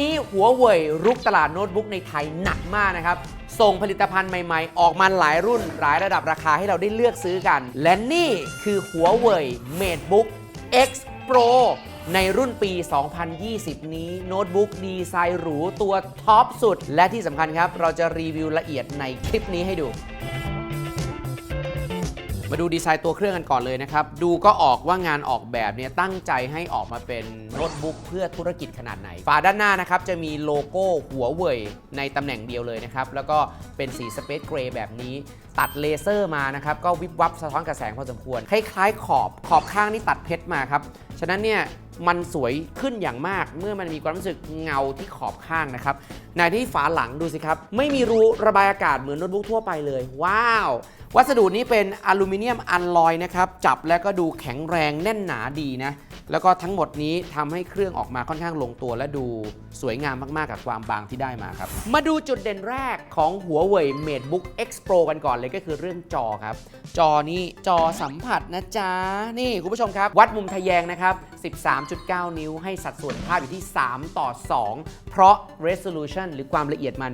นี้หัวเว่ยรุกตลาดโน้ตบุ๊กในไทยหนักมากนะครับ ส่งผลิตภัณฑ์ใหม่ๆ ออกมาหลายรุ่นหลายระดับราคาให้เราได้เลือกซื้อกัน และนี่คือหัวเว่ย MateBook X Pro ในรุ่นปี 2020 นี้โน้ตบุ๊กดีไซน์หรูตัวท็อปสุด และที่สำคัญครับ เราจะรีวิวละเอียดในคลิปนี้ให้ดู มาดูดีไซน์ตัวเครื่องกันก่อนเลยนะครับ ดูก็ออกว่างานออกแบบเนี่ยตั้งใจให้ออกมาเป็นโน้ตบุ๊กเพื่อธุรกิจขนาดไหน ฝาด้านหน้านะครับจะมีโลโก้หัวเว่ยในตำแหน่งเดียวเลยนะครับ แล้วก็เป็นสีสเปซเกรย์แบบนี้ ตัดเลเซอร์มานะครับ ก็วิบวับสะท้อนกระแสงพอสมควร คล้ายๆ ขอบขอบข้างนี่ตัดเพชรมาครับ ฉะนั้นเนี่ยมันสวยขึ้นอย่างมากเมื่อมันมีความรู้สึกเงาที่ขอบข้างนะครับในที่ฝาหลังดูสิครับ ไม่มีรูระบายอากาศเหมือนโน้ตบุ๊กทั่วไปเลย ว้าว วัสดุนี้เป็นอลูมิเนียมอัลลอยนะครับจับแล้วก็ดูแข็งแรงแน่นหนาดีนะแล้วก็ทั้งหมดนี้ทำให้เครื่องออกมาค่อนข้างลงตัวและดูสวยงามมากๆกับความบางที่ได้มาครับ มาดูจุดเด่นแรกของหัวเว่ย MateBook X Pro กันก่อนเลยก็คือเรื่องจอครับ จอนี้จอสัมผัสนะจ๊ะ นี่คุณผู้ชมครับ วัดมุมทะแยงนะครับ 13.9 นิ้วให้สัดส่วนภาพอยู่ที่ 3 ต่อ 2 เพราะ resolution หรือความละเอียดมัน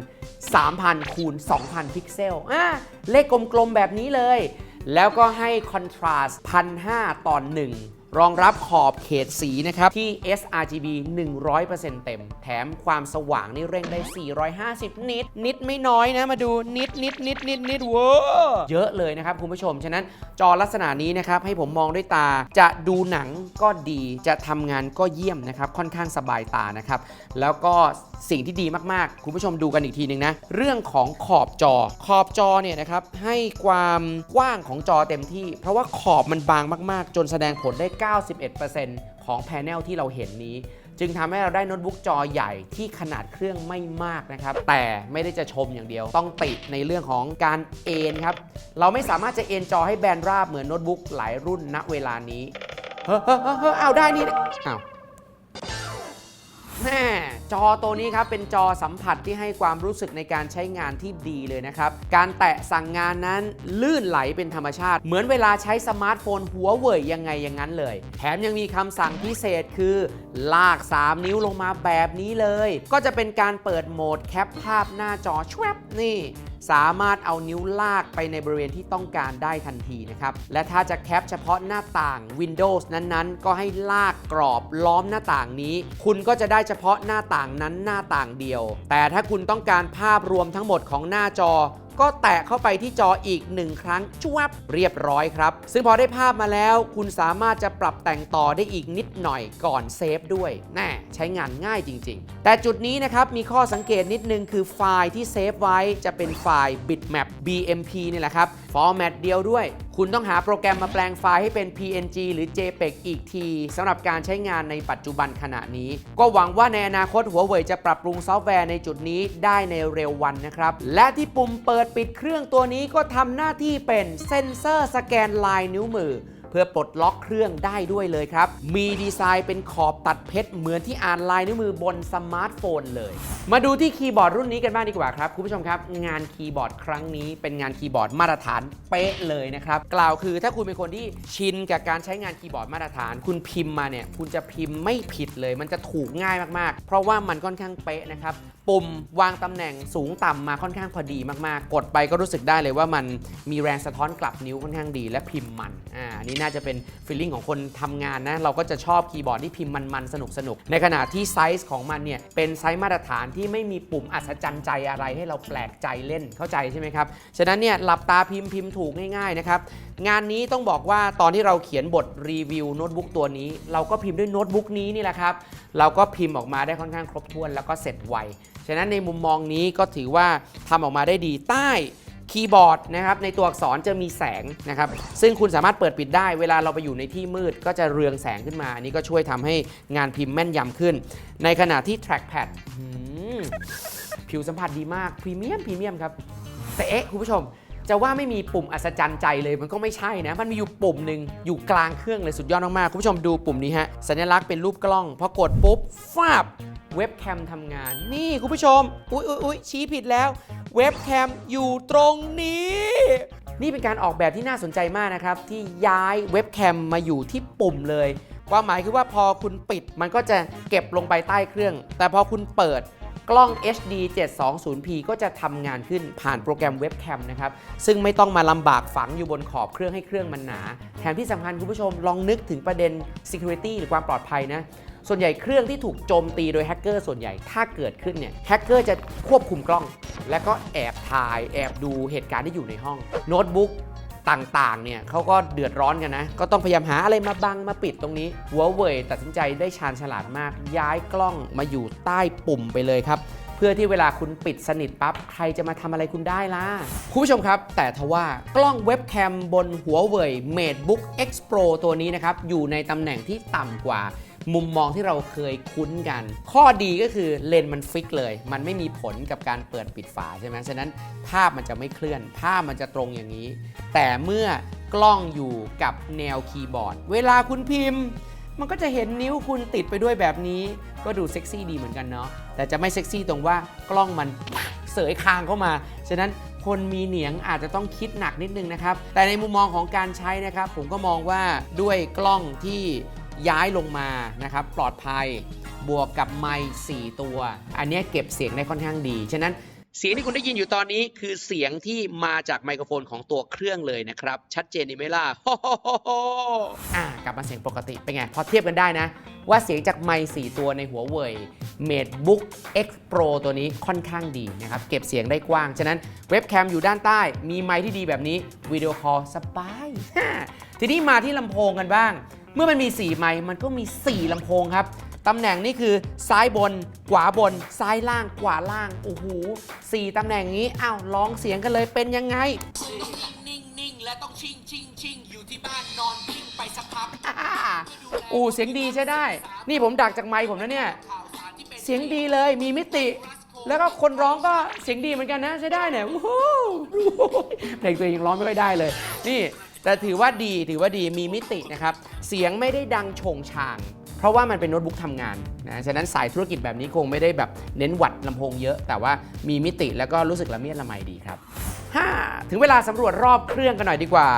3,000 คูณ 2,000 พิกเซลอะเลขกลมๆ แบบนี้เลย แล้วก็ให้ contrast 1,500 ต่อ 1 รองรับขอบเขตสีนะครับ ที่ sRGB 100%เต็ม แถมความสว่างนี่เร่งได้ 450 นิตนิดไม่น้อยนะ มาดูนิดนิดนิดนิดนิดเวอร์เยอะเลยนะครับคุณผู้ชม ฉะนั้นจอลักษณะนี้นะครับ ให้ผมมองด้วยตา จะดูหนังก็ดีจะทำงานก็เยี่ยมนะครับ ค่อนข้างสบายตานะครับ แล้วก็สิ่งที่ดีมากๆ คุณผู้ชมดูกันอีกทีหนึ่งนะ เรื่องของขอบจอ ขอบจอเนี่ยนะครับให้ความกว้างของจอเต็มที่ เพราะว่าขอบมันบางมาก ๆ จนแสดงผลได้91%ของแผงที่เราเห็นนี้ จึงทำให้เราได้โน้ตบุ๊กจอใหญ่ที่ขนาดเครื่องไม่มากนะครับ แต่ไม่ได้จะชมอย่างเดียว ต้องติในเรื่องของการเอนครับ เราไม่สามารถจะเอนจอให้แบนราบเหมือนโน้ตบุ๊กหลายรุ่นณเวลานี้ เฮ้อเฮ้อเฮ้อเฮ้ยเอาได้นี่อ้าวแม่จอตัวนี้ครับเป็นจอสัมผัสที่ให้ความรู้สึกในการใช้งานที่ดีเลยนะครับ การแตะสั่งงานนั้นลื่นไหลเป็นธรรมชาติ เหมือนเวลาใช้สมาร์ทโฟนหัวเว่ยยังไงอย่างนั้นเลย แถมยังมีคำสั่งพิเศษคือ ลาก 3 นิ้วลงมาแบบนี้เลย ก็จะเป็นการเปิดโหมดแคปภาพหน้าจอชวบนี่สามารถเอานิ้วลากไปในบริเวณที่ต้องการได้ทันทีนะครับ และถ้าจะแคปเฉพาะหน้าต่าง Windows นั้นๆ ก็ให้ลากกรอบล้อมหน้าต่างนี้ คุณก็จะได้เฉพาะหน้าต่างนั้นหน้าต่างเดียว แต่ถ้าคุณต้องการภาพรวมทั้งหมดของหน้าจอ ก็แตะเข้าไปที่จออีกหนึ่งครั้งจวบเรียบร้อยครับ ซึ่งพอได้ภาพมาแล้ว คุณสามารถจะปรับแต่งต่อได้อีกนิดหน่อยก่อนเซฟด้วยแน่ใช้งานง่ายจริง ๆ แต่จุดนี้นะครับมีข้อสังเกตนิดนึงคือไฟล์ที่เซฟไว้จะเป็นไฟล์ bitmap BMP นี่แหละครับฟอร์แมตเดียวด้วย คุณต้องหาโปรแกรมมาแปลงไฟล์ให้เป็น PNG หรือ JPEG อีกทีสำหรับการใช้งานในปัจจุบันขณะนี้ ก็หวังว่าในอนาคตหัวเว่ยจะปรับปรุงซอฟต์แวร์ในจุดนี้ได้ในเร็ววันนะครับ และที่ปุ่มเปิดปิดเครื่องตัวนี้ก็ทำหน้าที่เป็นเซ็นเซอร์สแกนลายนิ้วมือ พื่อปลดล็อกเครื่องได้ด้วยเลยครับ มีดีไซน์เป็นขอบตัดเพชรเหมือนที่อ่านลายนิ้วมือบนสมาร์ทโฟนเลย มาดูที่คีย์บอร์ดรุ่นนี้กันบ้างดีกว่าครับ คุณผู้ชมครับ งานคีย์บอร์ดครั้งนี้เป็นงานคีย์บอร์ดมาตรฐานเป๊ะเลยนะครับ กล่าวคือถ้าคุณเป็นคนที่ชินกับการใช้งานคีย์บอร์ดมาตรฐาน คุณพิมพ์มาเนี่ยคุณจะพิมพ์ไม่ผิดเลย มันจะถูกง่ายมากๆ เพราะว่ามันค่อนข้างเป๊ะนะครับ ปุ่มวางตำแหน่งสูงต่ำมาค่อนข้างพอดีมากๆ กดไปก็รู้สึกได้เลยว่ามันมีแรงสะท้อนกลับนิ้วค่อนข้างดีและพิมพ์มัน อ่า นี่น่าจะเป็นฟีลลิ่งของคนทำงานนะ เราก็จะชอบคีย์บอร์ดที่พิมพ์มันๆ สนุกๆในขณะที่ไซส์ของมันเนี่ย เป็นไซส์มาตรฐานที่ไม่มีปุ่มอัศจรรย์ใจอะไรให้เราแปลกใจเล่นเข้าใจใช่ไหมครับ ฉะนั้นเนี่ยหลับตาพิมพ์พิมพ์ถูกง่ายๆนะครับงานนี้ต้องบอกว่าตอนที่เราเขียนบทรีวิวโน้ตบุ๊กตัวนี้ เราก็พิมพ์ด้วยโน้ตบุ๊กนี้นี่แหละครับ เราก็พิมพ์ออกมาได้ค่อนข้างครบถ้วนแล้วก็เสร็จไว ฉะนั้นในมุมมองนี้ก็ถือว่าทำออกมาได้ดีใต้คีย์บอร์ดนะครับในตัวอักษรจะมีแสงนะครับซึ่งคุณสามารถเปิดปิดได้เวลาเราไปอยู่ในที่มืดก็จะเรืองแสงขึ้นมา อันนี้ก็ช่วยทำให้งานพิมพ์แม่นยำขึ้น ในขณะที่ trackpad หืมผิวสัมผัสดีมากพรีเมียมพรีเมียมครับแต่เอ๊ะคุณผู้ชม จะว่าไม่มีปุ่มอัศจรรย์ใจเลยมันก็ไม่ใช่นะ มันมีอยู่ปุ่มหนึ่งอยู่กลางเครื่องเลยสุดยอดมากๆคุณผู้ชมดูปุ่มนี้ฮะสัญลักษณ์เป็นรูปกล้องพอกดปุ๊บฟาบเว็บแคมทำงาน นี่คุณผู้ชม อุ๊ยอุ๊ยอุ๊ยชี้ผิดแล้ว เว็บแคมอยู่ตรงนี้ นี่เป็นการออกแบบที่น่าสนใจมากนะครับ ที่ย้ายเว็บแคมมาอยู่ที่ปุ่มเลย ความหมายคือว่าพอคุณปิดมันก็จะเก็บลงไปใต้เครื่อง แต่พอคุณเปิด กล้อง HD 720p ก็จะทำงานขึ้นผ่านโปรแกรมเว็บแคมนะครับ ซึ่งไม่ต้องมาลำบากฝังอยู่บนขอบเครื่องให้เครื่องมันหนา แถมที่สำคัญคุณผู้ชมลองนึกถึงประเด็น security หรือความปลอดภัยนะส่วนใหญ่เครื่องที่ถูกโจมตีโดยแฮกเกอร์ส่วนใหญ่ถ้าเกิดขึ้นเนี่ยแฮกเกอร์จะควบคุมกล้อง แล้วก็แอบถ่าย แอบดูเหตุการณ์ที่อยู่ในห้องโน้ตบุ๊ก ต่างๆ เนี่ยเขาก็เดือดร้อนกันนะ ก็ต้องพยายามหาอะไรมาบังมาปิดตรงนี้หัวเว่ยตัดสินใจได้ชาญฉลาดมาก ย้ายกล้องมาอยู่ใต้ปุ่มไปเลยครับ เพื่อที่เวลาคุณปิดสนิทปั๊บ ใครจะมาทำอะไรคุณได้ล่ะ คุณผู้ชมครับ แต่ทว่ากล้องเว็บแคมบนหัวเว่ย MateBook X Pro ตัวนี้นะครับ อยู่ในตำแหน่งที่ต่ำกว่า มุมมองที่เราเคยคุ้นกัน ข้อดีก็คือเลนส์มันฟิกเลย มันไม่มีผลกับการเปิดปิดฝาใช่ไหมฉะนั้นภาพมันจะไม่เคลื่อน ภาพมันจะตรงอย่างนี้ แต่เมื่อกล้องอยู่กับแนวคีย์บอร์ด เวลาคุณพิมพ์ มันก็จะเห็นนิ้วคุณติดไปด้วยแบบนี้ ก็ดูเซ็กซี่ดีเหมือนกันเนาะแต่จะไม่เซ็กซี่ตรงว่ากล้องมันเสยคางเข้ามา ฉะนั้นคนมีเหนียงอาจจะต้องคิดหนักนิดนึงนะครับ แต่ในมุมมองของการใช้นะครับ ผมก็มองว่าด้วยกล้องที่ ย้ายลงมานะครับปลอดภัยบวกกับไมค์4ตัว อันนี้เก็บเสียงได้ค่อนข้างดี ฉะนั้นเสียงที่คุณได้ยินอยู่ตอนนี้คือเสียงที่มาจากไมโครโฟนของตัวเครื่องเลยนะครับ ชัดเจนดีไหมล่ะอ่ากลับมาเสียงปกติเป็นไง พอเทียบกันได้นะ ว่าเสียงจากไมค์4ตัวในหัวเว่ย MateBook X Pro ตัวนี้ค่อนข้างดีนะครับ เก็บเสียงได้กว้าง ฉะนั้นเว็บแคมอยู่ด้านใต้ มีไมค์ที่ดีแบบนี้วิดีโอคอลสบาย ทีนี้มาที่ลำโพงกันบ้าง เมื่อมันมี 4 ไมค์มันก็มี 4ลำโพงครับ ตำแหน่งนี่คือซ้ายบน ขวาบน ซ้ายล่าง ขวาล่าง โอ้โหสี่ตำแหน่งนี้ อ้าวลองเสียงกันเลยเป็นยังไง นิ่งนิ่งๆและต้องชิงชิงชิงอยู่ที่บ้านนอนพิงไปสักพักอ่าอูเสียงดีใช่ได้ นี่ผมดักจากไมค์ผมนะเนี่ย ข่าวสารที่เป็นเสียงดีเลยมีมิติ แล้วก็คนร้องก็เสียงดีเหมือนกันนะ ใช้ได้เนี่ยวู้ฮู้เพลงตัวเองยังร้องไม่ค่อยได้เลย นี่ แต่ถือว่าดีถือว่าดีมีมิตินะครับ เสียงไม่ได้ดังโฉงฉาง เพราะว่ามันเป็นโน้ตบุ๊กทำงานนะฉะนั้นสายธุรกิจแบบนี้คงไม่ได้แบบเน้นวัดลำโพงเยอะ แต่ว่ามีมิติแล้วก็รู้สึกละเมียดละไมดีครับ5ถึงเวลาสำรวจรอบเครื่องกันหน่อยดีกว่า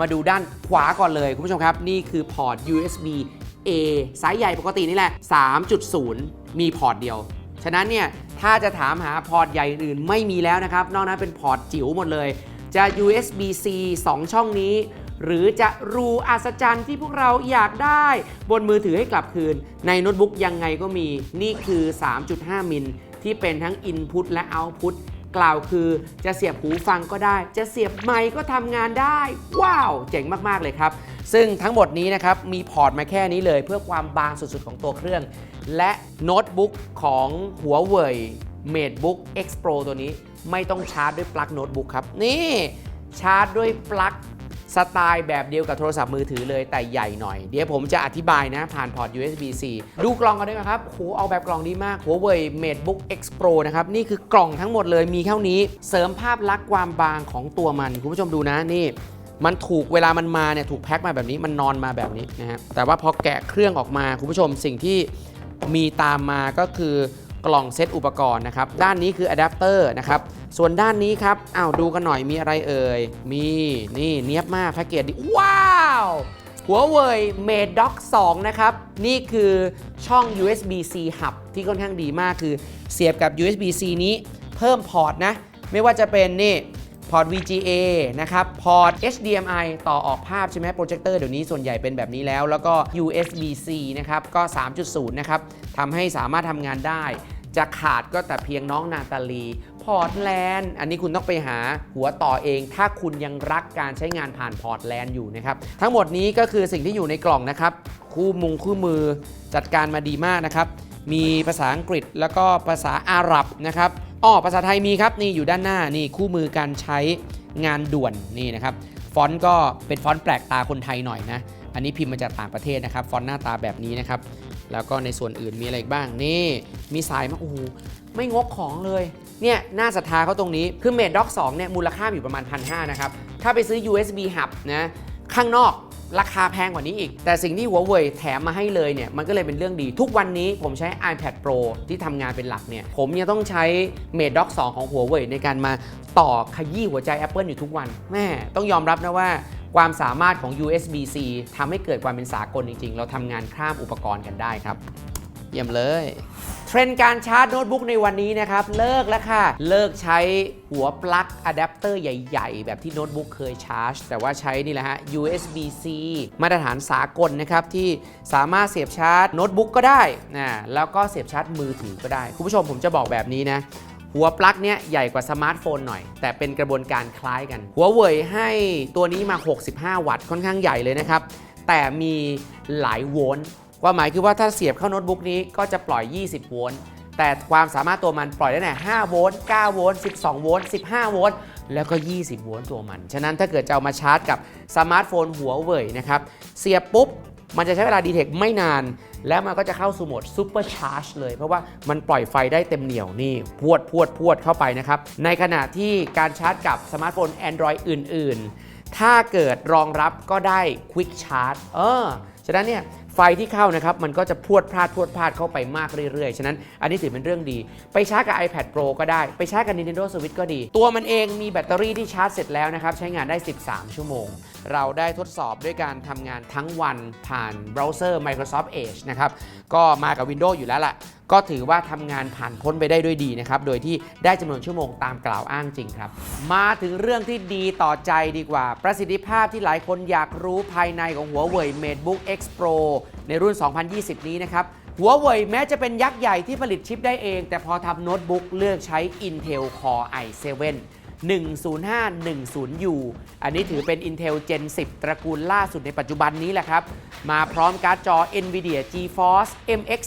มาดูด้านขวาก่อนเลยคุณผู้ชมครับ นี่คือพอร์ต USB A สายใหญ่ปกตินี่แหละ 3.0 มีพอร์ตเดียว ฉะนั้นเนี่ย ถ้าจะถามหาพอร์ตใหญ่อื่นไม่มีแล้วนะครับ นอกนั้นเป็นพอร์ตจิ๋วหมดเลย จะ USB-C 2 ช่องนี้ หรือจะรูอัศจรรย์ที่พวกเราอยากได้ บนมือถือให้กลับคืน ในโน้ตบุ๊กยังไงก็มีนี่คือ 3.5 มิลที่เป็นทั้ง Input และ Output กล่าวคือจะเสียบหูฟังก็ได้ จะเสียบไมค์ก็ทำงานได้ ว้าว เจ๋งมาก ๆ เลยครับ ซึ่งทั้งหมดนี้นะครับ มีพอร์ตมาแค่นี้เลย เพื่อความบางสุด ๆ ของตัวเครื่อง และโน้ตบุ๊กของหัวเว่ย MateBook X Pro ตัวนี้ไม่ต้องชาร์จด้วยปลั๊กโน้ตบุ๊กครับ นี่ชาร์จด้วยปลั๊กสไตล์แบบเดียวกับโทรศัพท์มือถือเลยแต่ใหญ่หน่อย เดี๋ยวผมจะอธิบายนะ ผ่านพอร์ต USB-C ดูกล่องกันได้ไหมครับโหเอาแบบกล่องดีมาก Huawei MateBook X Pro นะครับ นี่คือกล่องทั้งหมดเลยมีเท่านี้ เสริมภาพลักษณ์ความบางของตัวมัน คุณผู้ชมดูนะนี่ มันถูกเวลามันมาเนี่ยถูกแพ็คมาแบบนี้มันนอนมาแบบนี้นะฮะแต่ว่าพอแกะเครื่องออกมาคุณผู้ชมสิ่งที่มีตามมาก็คือ กล่องเซตอุปกรณ์นะครับ ด้านนี้คืออะแดปเตอร์นะครับ ส่วนด้านนี้ครับอ้าวดูกันหน่อยมีอะไรเอ่ย มีนี่เนียบมากแพ็กเกจดีว้าวหัวเว่ย Mate Dock 2นะครับ นี่คือช่อง USB-C Hub ที่ค่อนข้างดีมากคือเสียบกับ USB-C นี้เพิ่มพอร์ตนะ ไม่ว่าจะเป็นนี่พอร์ต VGA นะครับ พอร์ต HDMI ต่อออกภาพใช่ไหมโปรเจคเตอร์เดี๋ยวนี้ส่วนใหญ่เป็นแบบนี้แล้ว แล้วก็ USB-C นะครับ ก็ 3.0 นะครับ ทำให้สามารถทำงานได้ จะขาดก็แต่เพียงน้องนาตาลี พอร์ตแลนด์ อันนี้คุณต้องไปหาหัวต่อเอง ถ้าคุณยังรักการใช้งานผ่านพอร์ตแลนด์อยู่นะครับ ทั้งหมดนี้ก็คือสิ่งที่อยู่ในกล่องนะครับ คู่มุงคู่มือจัดการมาดีมากนะครับ มีภาษาอังกฤษแล้วก็ภาษาอาหรับนะครับอ้อภาษาไทยมีครับนี่อยู่ด้านหน้านี่คู่มือการใช้งานด่วนนี่นะครับฟอนต์ก็เป็นฟอนต์แปลกตาคนไทยหน่อยนะ อันนี้พิมพ์มาจากต่างประเทศนะครับ ฟอนต์หน้าตาแบบนี้นะครับ แล้วก็ในส่วนอื่นมีอะไรอีกบ้างนี่มีสายมาโอ้โหไม่งกของเลยเนี่ยน้าศรัทธาเขาตรงนี้คือ Mate Dock 2เนี่ยมูลค่าอยู่ประมาณ 1,500นะครับ ถ้าไปซื้อ USB Hub นะข้างนอกราคาแพงกว่านี้อีก แต่สิ่งที่หัวเว่ยแถมมาให้เลยเนี่ย มันก็เลยเป็นเรื่องดี ทุกวันนี้ผมใช้ iPad Pro ที่ทำงานเป็นหลักเนี่ย ผมยังต้องใช้ Mate Dock 2 ของหัวเว่ยในการมาต่อขยี้หัวใจ Apple อยู่ทุกวัน แม่ต้องยอมรับนะว่า ความสามารถของ USB-C ทำให้เกิดความเป็นสากลจริง ๆ เราทำงานข้ามอุปกรณ์กันได้ครับ เยี่ยมเลยเทรนด์การชาร์จโน้ตบุ๊กในวันนี้นะครับ เลิกแล้วค่ะ เลิกใช้หัวปลั๊กอะแดปเตอร์ใหญ่ๆ แบบที่โน้ตบุ๊กเคยชาร์จ แต่ว่าใช้นี่แหละฮะ USB-C มาตรฐานสากลนะครับ ที่สามารถเสียบชาร์จโน้ตบุ๊กก็ได้นะแล้วก็เสียบชาร์จมือถือก็ได้ คุณผู้ชมผมจะบอกแบบนี้นะ หัวปลั๊กเนี้ยใหญ่กว่าสมาร์ทโฟนหน่อย แต่เป็นกระบวนการคล้ายกัน หัวเว่ยให้ตัวนี้มา 65 วัตต์ค่อนข้างใหญ่เลยนะครับ แต่มีหลายโวลต์ความหมายคือว่าถ้าเสียบเข้าโน้ตบุ๊กนี้ก็จะปล่อย 20 โวลต์แต่ความสามารถตัวมันปล่อยได้ไหน5โวลต์9โวลต์12 โวลต์15 โวลต์ แล้วก็ 20 โวลต์ตัวมัน ฉะนั้นถ้าเกิดจะเอามาชาร์จกับสมาร์ทโฟนหัวเว่ยนะครับ เสียบปุ๊บ มันจะใช้เวลาดีเทคไม่นาน แล้วมันก็จะเข้าสู่โหมดซูเปอร์ชาร์จเลย เพราะว่ามันปล่อยไฟได้เต็มเหนียวนี่ พวดพวดพวดเข้าไปนะครับ ในขณะที่การชาร์จกับสมาร์ทโฟน Android อื่น ๆ ถ้าเกิดรองรับก็ได้ Quick Charge เออฉะนั้นเนี่ย ไฟที่เข้านะครับมันก็จะพวดพลาดพวดพลาดเข้าไปมากเรื่อยๆ ฉะนั้นอันนี้ถือเป็นเรื่องดี ไปชาร์จกับ iPad Pro ก็ได้ ไปชาร์จกับ Nintendo Switch ก็ดี ตัวมันเองมีแบตเตอรี่ที่ชาร์จเสร็จแล้วนะครับใช้งานได้ 13 ชั่วโมง เราได้ทดสอบด้วยการทำงานทั้งวันผ่านเบราว์เซอร์ Microsoft Edge นะครับก็มากับ Windows อยู่แล้วล่ะ ก็ถือว่าทำงานผ่านพ้นไปได้ด้วยดีนะครับ โดยที่ได้จำนวนชั่วโมงตามกล่าวอ้างจริงครับ มาถึงเรื่องที่ดีต่อใจดีกว่า ประสิทธิภาพที่หลายคนอยากรู้ภายในของหัวเว่ย MateBook X Pro ในรุ่น 2020 นี้นะครับหัวเว่ยแม้จะเป็นยักษ์ใหญ่ที่ผลิตชิปได้เอง แต่พอทำโน้ตบุ๊กเลือกใช้ Intel Core i7 10510U อันนี้ถือเป็น Intel Gen 10 ตระกูลล่าสุดในปัจจุบันนี้แหละครับ มาพร้อมการ์ดจอ NVIDIA GeForce MX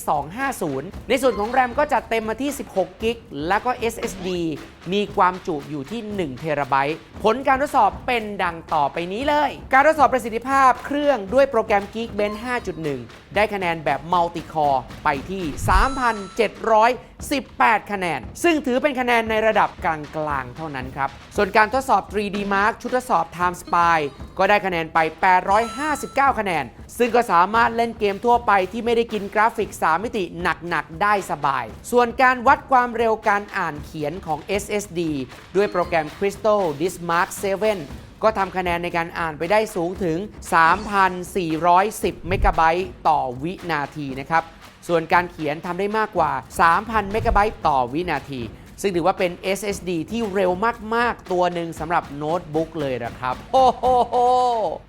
250ในส่วนของ RAM ก็จัดเต็มมาที่ 16 กิกแล้วก็ SSD มีความจุอยู่ที่ 1 เทราไบต์ผลการทดสอบเป็นดังต่อไปนี้เลย การทดสอบประสิทธิภาพเครื่องด้วยโปรแกรม Geekbench 5.1 ได้คะแนนแบบ Multi-Core ไปที่18 คะแนน ซึ่งถือเป็นคะแนนในระดับกลางๆ เท่านั้นครับ ส่วนการทดสอบ 3D Mark ชุดทดสอบ Time Spy ก็ได้คะแนนไป 859 คะแนน ซึ่งก็สามารถเล่นเกมทั่วไปที่ไม่ได้กินกราฟิก 3 มิติหนักๆ ได้สบาย ส่วนการวัดความเร็วการอ่านเขียนของ SSD ด้วยโปรแกรม Crystal Diskmark 7ก็ทำคะแนนในการอ่านไปได้สูงถึง 3,410 เมกะไบต์ต่อวินาทีนะครับ ส่วนการเขียนทำได้มากกว่า 3,000 เมกะไบต์ต่อวินาที ซึ่งถือว่าเป็น SSD ที่เร็วมาก ๆ ตัวหนึ่งสำหรับโน้ตบุ๊กเลยนะครับโอ้โหโห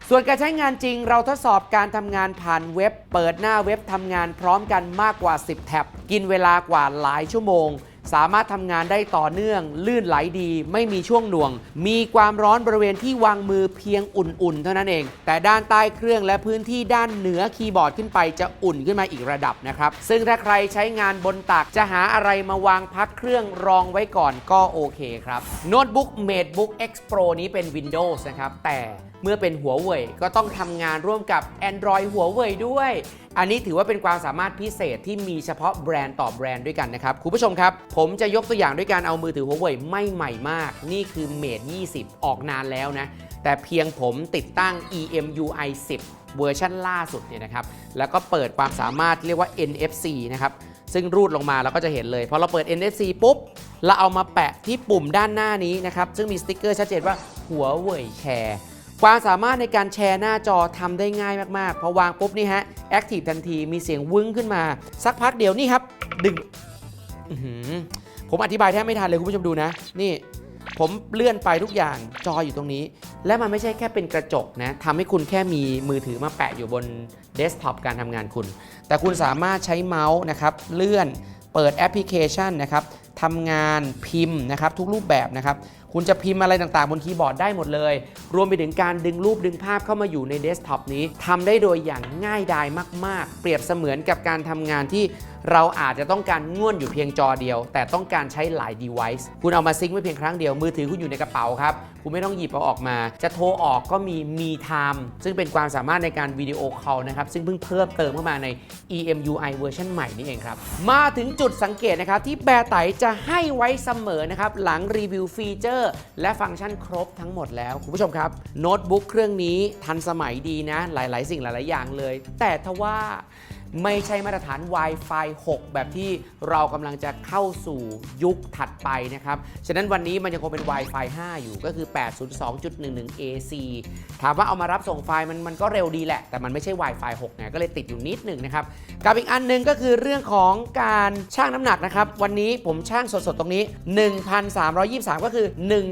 ส่วนการใช้งานจริงเราทดสอบการทำงานผ่านเว็บ เปิดหน้าเว็บทำงานพร้อมกันมากกว่า 10 แท็บ กินเวลากว่าหลายชั่วโมง สามารถทำงานได้ต่อเนื่อง ลื่นไหลดี ไม่มีช่วงหน่วง มีความร้อนบริเวณที่วางมือเพียงอุ่นๆ เท่านั้นเอง แต่ด้านใต้เครื่องและพื้นที่ด้านเหนือคีย์บอร์ดขึ้นไปจะอุ่นขึ้นมาอีกระดับนะครับ ซึ่งถ้าใครใช้งานบนตักจะหาอะไรมาวางพักเครื่องรองไว้ก่อนก็โอเคครับโน้ตบุ๊ก MateBook X Pro นี้เป็น Windows นะครับแต่เมื่อเป็นหัวเว่ยก็ต้องทำงานร่วมกับ Android หัวเว่ยด้วย อันนี้ถือว่าเป็นความสามารถพิเศษที่มีเฉพาะแบรนด์ต่อแบรนด์ด้วยกันนะครับ คุณผู้ชมครับ ผมจะยกตัวอย่างด้วยการเอามือถือหัวเว่ยไม่ใหม่มาก นี่คือ Mate 20 ออกนานแล้วนะ แต่เพียงผมติดตั้ง EMUI 10 เวอร์ชันล่าสุดเนี่ยนะครับ แล้วก็เปิดความสามารถเรียกว่า NFC นะครับซึ่งรูดลงมาเราก็จะเห็นเลยพอเราเปิด NFC ปุ๊บ เราเอามาแปะที่ปุ่มด้านหน้านี้นะครับ ซึ่งมีสติ๊กเกอร์ชัดเจนว่าหัวเว่ยแชร์ ความสามารถในการแชร์หน้าจอทำได้ง่ายมากๆ พอวางปุ๊บนี่ฮะแอคทีฟทันทีมีเสียงวึ้งขึ้นมา สักพักเดียวนี่ครับ ดึงผมอธิบายแทบไม่ทันเลยคุณผู้ชมดูนะ นี่ ผมเลื่อนไปทุกอย่างจออยู่ตรงนี้ และมันไม่ใช่แค่เป็นกระจกนะทำให้คุณแค่มีมือถือมาแปะอยู่บนเดสก์ท็อปการทำงานคุณ แต่คุณสามารถใช้เมาส์นะครับเลื่อนเปิดแอปพลิเคชันนะครับทำงานพิมพ์นะครับทุกรูปแบบนะครับ คุณจะพิมพ์อะไรต่างๆ บนคีย์บอร์ดได้หมดเลย รวมไปถึงการดึงรูปดึงภาพเข้ามาอยู่ในเดสก์ท็อปนี้ทำได้โดยอย่างง่ายดายมาก ๆ เปรียบเสมือนกับการทำงานที่เราอาจจะต้องการง่วนอยู่เพียงจอเดียว แต่ต้องการใช้หลาย device คุณเอามาซิงค์ไว้เพียงครั้งเดียว มือถือคุณอยู่ในกระเป๋าครับ คุณไม่ต้องหยิบเอาออกมา จะโทรออกก็มีมี time ซึ่งเป็นความสามารถในการวิดีโอคอลนะครับ ซึ่งเพิ่งเพิ่มเติมเข้ามาใน EMUI เวอร์ชันใหม่นี่เองครับ มาถึงจุดสังเกตนะครับที่แบร์ไตจะให้ไว้เสมอนะครับหลังรีวิวฟีเจอร์และฟังก์ชันครบทั้งหมดแล้ว คุณผู้ชมครับ โน้ตบุ๊กเครื่องนี้ทันสมัยดีนะ หลาย ๆ สิ่งหลาย ๆ อย่างเลย แต่ทว่า ไม่ใช่มาตรฐาน Wi-Fi 6 แบบที่เรากำลังจะเข้าสู่ยุคถัดไปนะครับ ฉะนั้นวันนี้มันยังคงเป็น Wi-Fi 5 อยู่ก็คือ 802.11 AC ถามว่าเอามารับส่งไฟล์มันมันก็เร็วดีแหละ แต่มันไม่ใช่ Wi-Fi 6 ไง ก็เลยติดอยู่นิดหนึ่งนะครับ กับอีกอันหนึงก็คือเรื่องของการชั่งน้ำหนักนะครับ วันนี้ผมชั่งสดๆ ตรงนี้ 1,323 ก็คือ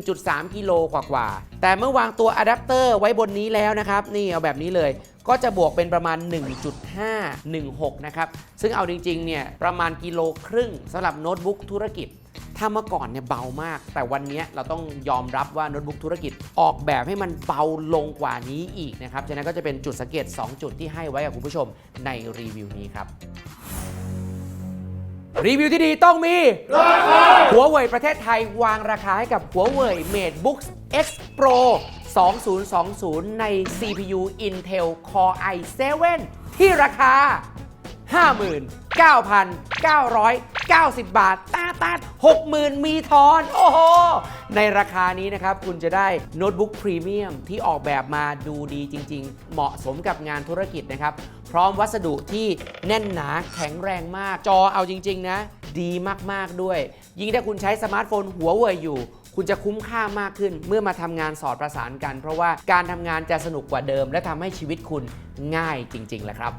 1.3 กิโลกว่าๆ แต่เมื่อวางตัวอะแดปเตอร์ไว้บนนี้แล้วนะครับ นี่เอาแบบนี้เลย ก็จะบวกเป็นประมาณ 1.516 นะครับ ซึ่งเอาจริงๆ เนี่ยประมาณกิโลครึ่งสำหรับโน้ตบุ๊กธุรกิจ ถ้าเมื่อก่อนเนี่ยเบามาก แต่วันนี้เราต้องยอมรับว่าโน้ตบุ๊กธุรกิจออกแบบให้มันเบาลงกว่านี้อีกนะครับ ฉะนั้นก็จะเป็นจุดสังเกต 2 จุดที่ให้ไว้กับคุณผู้ชมในรีวิวนี้ครับรีวิวที่ดีต้องมีหัวเว่ยประเทศไทยวางราคาให้กับหัวเว่ย MateBooks X Pro 2020 ใน CPU Intel Core i7 ที่ราคา 59,990 บาทตาตา60,000 มีทอน โอ้โห ในราคานี้นะครับ คุณจะได้โน้ตบุ๊กพรีเมียมที่ออกแบบมาดูดีจริง ๆ เหมาะสมกับงานธุรกิจนะครับ พร้อมวัสดุที่แน่นหนาแข็งแรงมาก จอเอาจริง ๆ นะ ดีมาก ๆ ด้วย ยิ่งถ้าคุณใช้สมาร์ทโฟนหัวเว่ยอยู่ คุณจะคุ้มค่ามากขึ้นเมื่อมาทำงานสอดประสานกัน เพราะว่าการทำงานจะสนุกกว่าเดิม และทำให้ชีวิตคุณง่ายจริงๆแหละครับ